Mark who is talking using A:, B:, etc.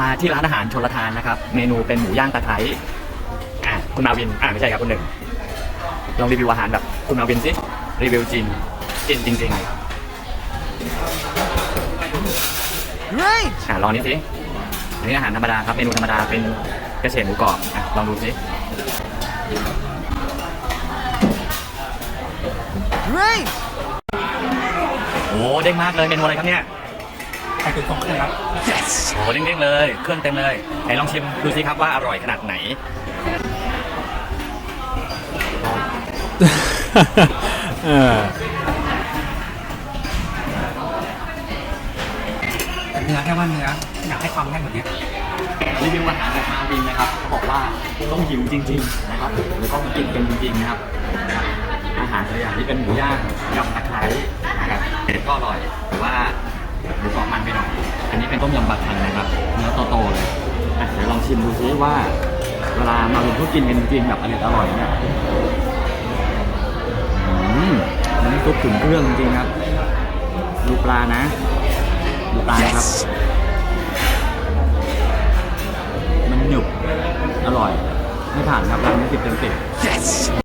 A: มาที่ร้านอาหารชนลทานนะครับ เมนูเป็นหมูย่างตะไคร้อะคุณมาวินอะไม่ใช่ครับคุณหนึ่งลองรีวิวอาหารแบบคุณมาวินสิรีวิวจริงจริงจริงๆ Great! อะลองนี้สิอันนี้อาหารธรรมดาครับเมนูธรรมดาเป็นกระเฉดหมูกรอบอะลองดูสิ Great! โอ้เด้งมากเลยเมนูอะไรครับเนี่ย
B: ไข่ตุ๋นทรงเครื่องครับ
A: โอ้เด้งๆเลย เครื่องเต็มเลย ไหนลองชิมดูสิครับว่าอร่อยขนาดไหน
C: เออ
B: เนื้อแค่ว่าเนื้ออยากให้ความแน่นก
A: ว่านี้รีวิวอาหารแบบมาวินนะครับเขาบอกว่าต้องหิวจริง ๆ นะครับแล้วก็มากินกันจริงๆนะครับ อาหารตัวอย่างที่เป็นหมูย่างกับตะไคร้นะครับเผ็ดก็อร่อยแต่ว่า หมูกรอบมันไปหน่อย อันนี้เป็นต้มยำบักคังนะครับ เนื้อโตโตเลยเดี๋ยวลองชิมดูซิว่า เวลามาลงทุกกินกันจริงแบบอร่อยๆเนี่ยอืมมันซุปถึงเครื่องจริงๆครับ ดูปลานะ ดูปลานะครับ มันหนุบอร่อย ไม่ผ่านครับร้านนี้สิบเต็มสิบ